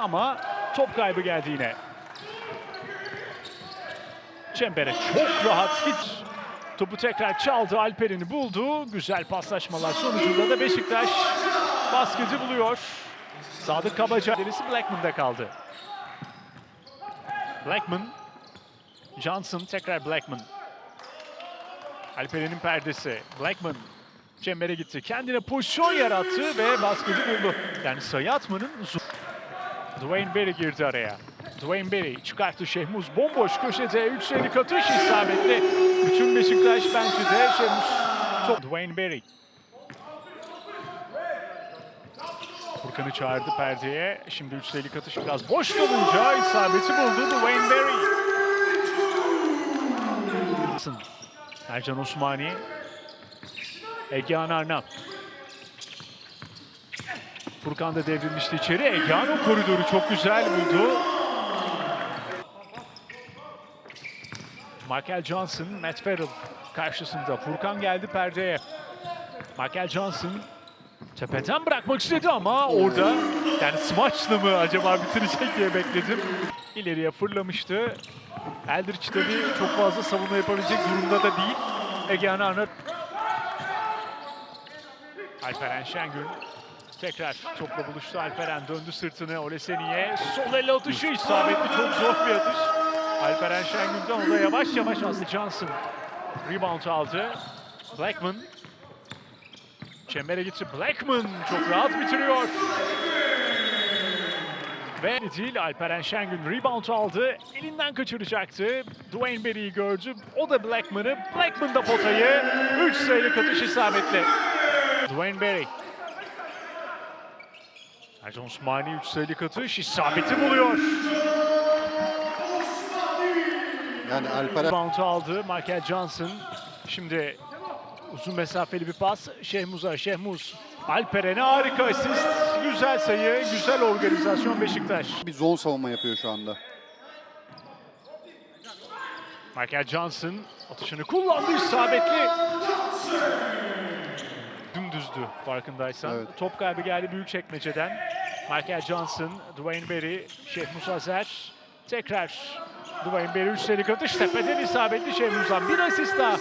Ama top kaybı geldi yine. Çembere çok rahat hit. Topu tekrar çaldı. Alperen'i buldu. Güzel paslaşmalar sonucunda da Beşiktaş baskıcı buluyor. Sadık Kabaca derisi Blackman'da kaldı. Blackman. Johnson tekrar Blackman. Alperen'in perdesi. Blackman çembere gitti. Kendine pozisyon yarattı ve baskıcı buldu. Yani sayı atmanın zor. Dwayne Berry girdi araya. Dwayne Berry çıkarttı Şehmuz bomboş köşede yükselik atış isabetli. Bütün Beşiktaş bence de Şehmuz top. Dwayne Berry. Furkan'ı çağırdı perdeye. Şimdi yükselik atış biraz boş kalınca isabeti buldu Dwayne Berry. Ercan Osmani. Egehan Arnap. Furkan da devrilmişti içeri. Egehan o koridoru çok güzel buldu. Michael Johnson, Matt Farrell karşısında. Furkan geldi perdeye. Michael Johnson tepeden bırakmak istedi ama orada yani smaçla mı acaba bitirecek diye bekledim. İleriye fırlamıştı. Eldridge tabii çok fazla savunma yapabilecek durumda da değil. Egehan Arnap. Alperen Şengün tekrar topla buluştu. Alperen döndü sırtını Oleseni'ye. Sol elle atışı isabetli. Çok zor bir atış. Alperen Şengün'den o da yavaş yavaş Aslı Johnson rebound aldı. Blackman çembere gitti. Blackman çok rahat bitiriyor. Ve değil Alperen Şengün rebound aldı. Elinden kaçıracaktı. Dwayne Berry'i gördü. O da Blackman'ı. Blackman da potayı. 3 sayılık atış isabetli. Dwayne Berry. Ercan Osmani 3 sayılık atış isabeti buluyor. Yani Alperen Rebound'u aldı Michael Johnson. Şimdi uzun mesafeli bir pas Şehmuz'a. Şehmuz Alperen'e harika asist. Güzel sayı, güzel organizasyon Beşiktaş. bir zon savunma yapıyor şu anda. Michael Johnson atışını kullandı isabetli. Dümdüzdü farkındaysan. Evet. Top kaybı geldi büyük çekmeceden. Michael Johnson, Dwayne Berry, Şehmus Azer. Tekrar Dwayne Berry üstelik atış tepeden isabetli Şehmuz'dan. Bir asist daha.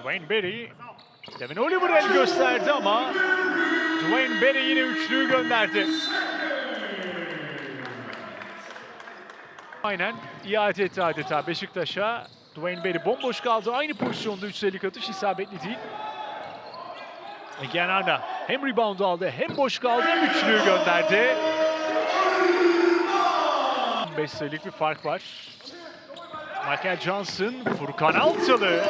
Dwayne Berry, Devin Oliver el gösterdi ama Dwayne Berry yine üçlüyü gönderdi. Aynen iade etti adeta Beşiktaş'a. Dwayne Berry bomboş kaldı. Aynı pozisyonda 3 sayılık atış isabetli değil. Egen Arda hem rebound aldı hem boş kaldı hem üçlüyü gönderdi. 5 sayılık bir fark var. Michael Johnson, Furkan Altılı.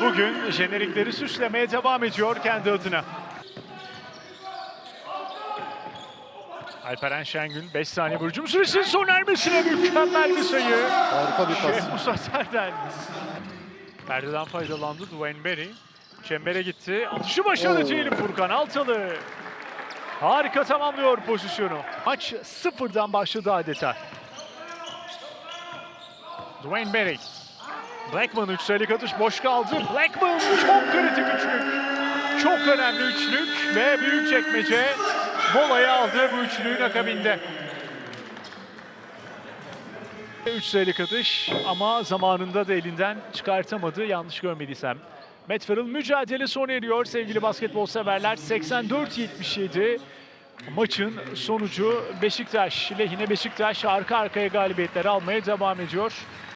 Bugün jenerikleri süslemeye devam ediyor kendi adına. Alperen Şengün 5 saniye hücum süresinin son ermesine mükemmel bir sayı. Harika bir pas. Şeyh Musa Serdar. Perdeden faydalandı Dwayne Berry. Çembere gitti. Atışı başarılı değil Furkan Altalı. Harika tamamlıyor pozisyonu. Maç sıfırdan başladı adeta. Dwayne Berry. Blackman 3 sayılık atış boş kaldı. Blackman çok kritik üçlük. Çok önemli üçlük ve büyük çekmece molayı aldı bu üçlüğün akabinde. 3 sayılık atış ama zamanında da elinden çıkartamadı yanlış görmediysem. Matt Farrell mücadele sona eriyor sevgili basketbol severler. 84-77 maçın sonucu Beşiktaş lehine Beşiktaş arka arkaya galibiyetler almaya devam ediyor.